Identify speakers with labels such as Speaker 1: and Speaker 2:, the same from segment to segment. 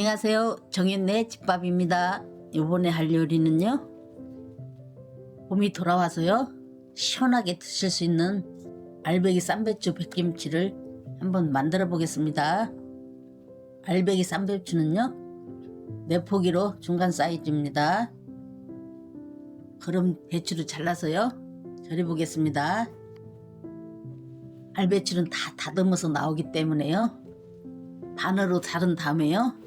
Speaker 1: 안녕하세요. 정현네 집밥입니다. 이번에 할 요리는요. 봄이 돌아와서요. 시원하게 드실 수 있는 알배기 쌈배추 백김치를 한번 만들어 보겠습니다. 알배기 쌈배추는요. 네 포기로 중간 사이즈입니다. 그럼 배추를 잘라서요. 절여 보겠습니다. 알배추는 다 다듬어서 나오기 때문에요. 반으로 자른 다음에요.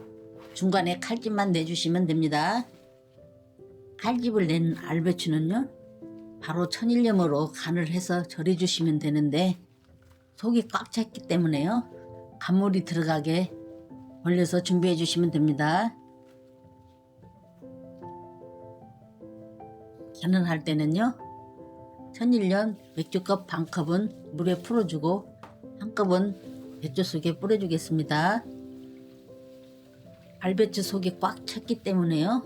Speaker 1: 중간에 칼집만 내주시면 됩니다. 칼집을 낸 알배추는요. 바로 천일염으로 간을 해서 절여주시면 되는데 속이 꽉 찼기 때문에요. 간물이 들어가게 올려서 준비해 주시면 됩니다. 간을 할 때는요. 천일염 맥주컵 반 컵은 물에 풀어주고 한 컵은 배추 속에 뿌려주겠습니다. 알배추 속이 꽉 찼기 때문에요.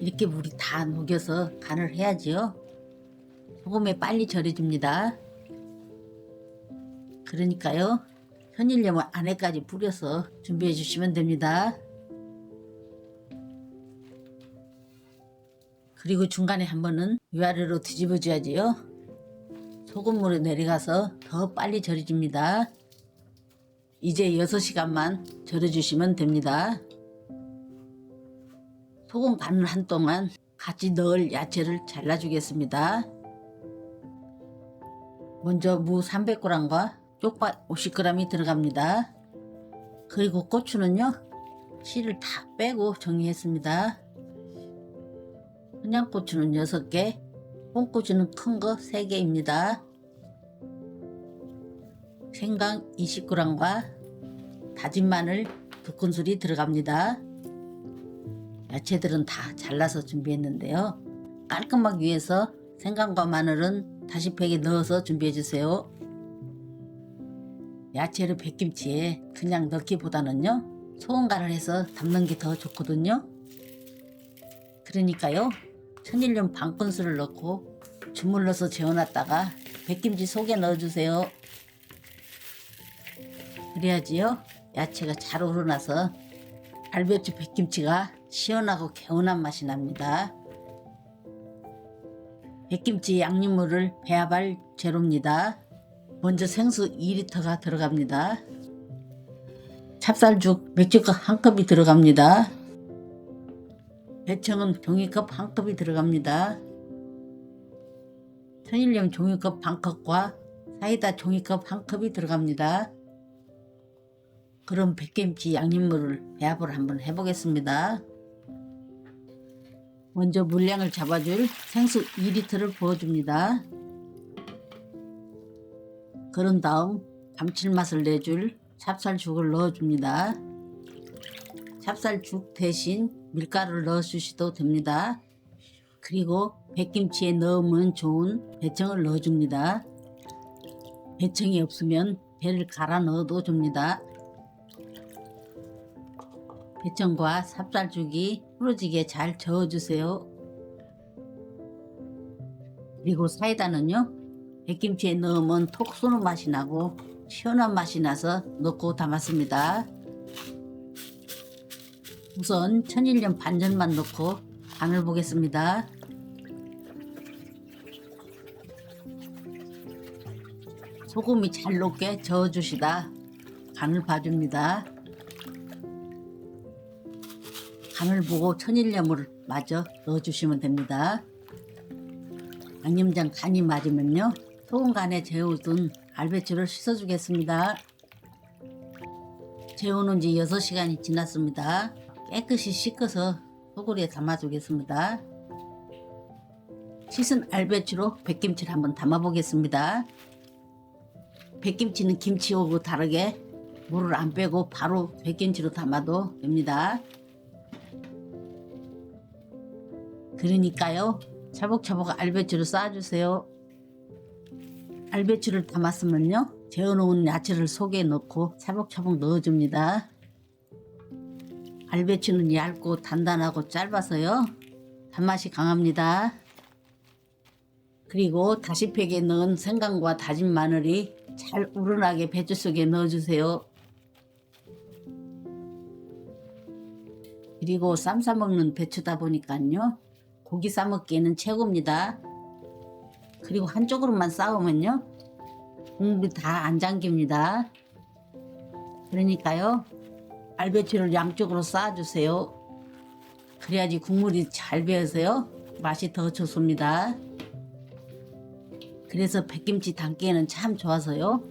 Speaker 1: 이렇게 물이 다 녹여서 간을 해야지요. 소금에 빨리 절여집니다. 그러니까요. 현일염을 안에까지 뿌려서 준비해 주시면 됩니다. 그리고 중간에 한 번은 위아래로 뒤집어 줘야지요. 소금물에 내려가서 더 빨리 절여집니다. 이제 6시간만 절여주시면 됩니다. 소금 간을 한 동안 같이 넣을 야채를 잘라주겠습니다. 먼저 무 300g과 쪽파 50g이 들어갑니다. 그리고 고추는요, 씨를 다 빼고 정리했습니다. 청양고추는 6개, 뽕고추는 큰 거 3개입니다. 생강 20g과 다진 마늘 2큰술이 들어갑니다. 야채들은 다 잘라서 준비했는데요. 깔끔하기 위해서 생강과 마늘은 다시 팩에 넣어서 준비해 주세요. 야채를 백김치에 그냥 넣기보다는요. 소금간을 해서 담는 게 더 좋거든요. 그러니까요. 천일염 반 큰술을 넣고 주물러서 재워놨다가 백김치 속에 넣어주세요. 그래야지요. 야채가 잘 우러나서 알배추 백김치가 시원하고 개운한 맛이 납니다. 백김치 양념물을 배합할 재료입니다. 먼저 생수 2리터가 들어갑니다. 찹쌀죽 맥주컵 한 컵이 들어갑니다. 배청은 종이컵 한 컵이 들어갑니다. 천일염 종이컵 반 컵과 사이다 종이컵 한 컵이 들어갑니다. 그럼 백김치 양념물을 배합을 한번 해보겠습니다. 먼저 물량을 잡아줄 생수 2리터를 부어줍니다. 그런 다음 감칠맛을 내줄 찹쌀죽을 넣어줍니다. 찹쌀죽 대신 밀가루를 넣어주셔도 됩니다. 그리고 백김치에 넣으면 좋은 배청을 넣어줍니다. 배청이 없으면 배를 갈아 넣어도 줍니다. 배청과 삽살죽이 부러지게 잘 저어주세요. 그리고 사이다는요. 백김치에 넣으면 톡 쏘는 맛이 나고 시원한 맛이 나서 넣고 담았습니다. 우선 천일염 반전만 넣고 간을 보겠습니다. 소금이 잘 녹게 저어주시다 간을 봐줍니다. 간을 보고 천일염을 마저 넣어주시면 됩니다. 양념장 간이 맞으면요. 소금 간에 재워둔 알배추를 씻어주겠습니다. 재워놓은 지 6시간이 지났습니다. 깨끗이 씻어서 소고리에 담아주겠습니다. 씻은 알배추로 백김치를 한번 담아보겠습니다. 백김치는 김치하고 다르게 물을 안 빼고 바로 백김치로 담아도 됩니다. 그러니까요. 차곡차곡 알배추를 쌓아주세요. 알배추를 담았으면요. 재워놓은 야채를 속에 넣고 차곡차곡 넣어줍니다. 알배추는 얇고 단단하고 짧아서요. 단맛이 강합니다. 그리고 다시팩에 넣은 생강과 다진 마늘이 잘 우러나게 배추 속에 넣어주세요. 그리고 쌈 싸먹는 배추다 보니까요. 고기 싸먹기에는 최고입니다. 그리고 한쪽으로만 싸우면요. 국물이 다 안 잠깁니다. 그러니까요. 알배추를 양쪽으로 쌓아주세요. 그래야지 국물이 잘 배어서요. 맛이 더 좋습니다. 그래서 백김치 담기에는 참 좋아서요.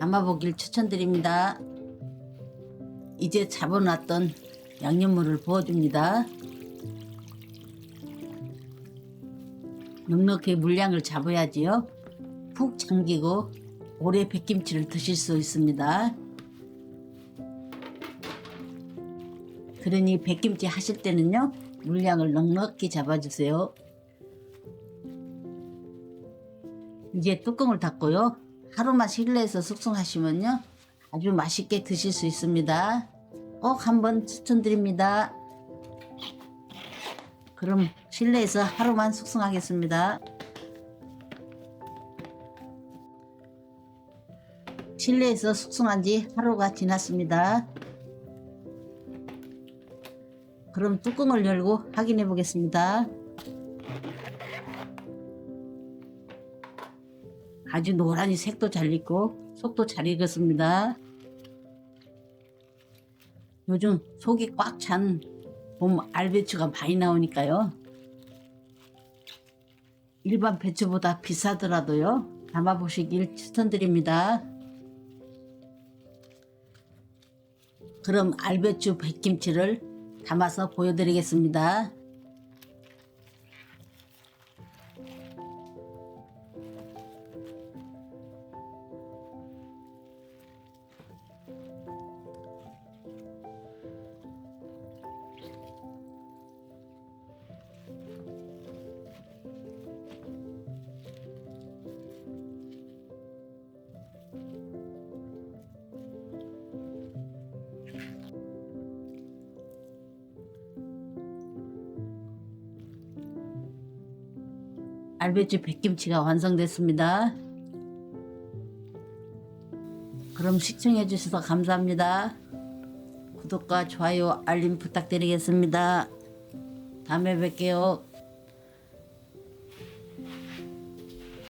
Speaker 1: 담아보길 추천드립니다. 이제 잡아놨던 양념물을 부어줍니다. 넉넉히 물량을 잡아야지요. 푹 잠기고 오래 백김치를 드실 수 있습니다. 그러니 백김치 하실 때는요. 물량을 넉넉히 잡아주세요. 이제 뚜껑을 닫고요. 하루만 실내에서 숙성하시면요. 아주 맛있게 드실 수 있습니다. 꼭 한번 추천드립니다. 그럼 실내에서 하루만 숙성하겠습니다. 실내에서 숙성한 지 하루가 지났습니다. 그럼 뚜껑을 열고 확인해 보겠습니다. 아주 노란이 색도 잘 익고 속도 잘 익었습니다. 요즘 속이 꽉 찬 봄 알배추가 많이 나오니까요. 일반 배추보다 비싸더라도요. 담아보시길 추천드립니다. 그럼 알배추 백김치를 담아서 보여드리겠습니다. 알배추 백김치가 완성됐습니다. 그럼 시청해 주셔서 감사합니다. 구독과 좋아요, 알림 부탁드리겠습니다. 다음에 뵐게요.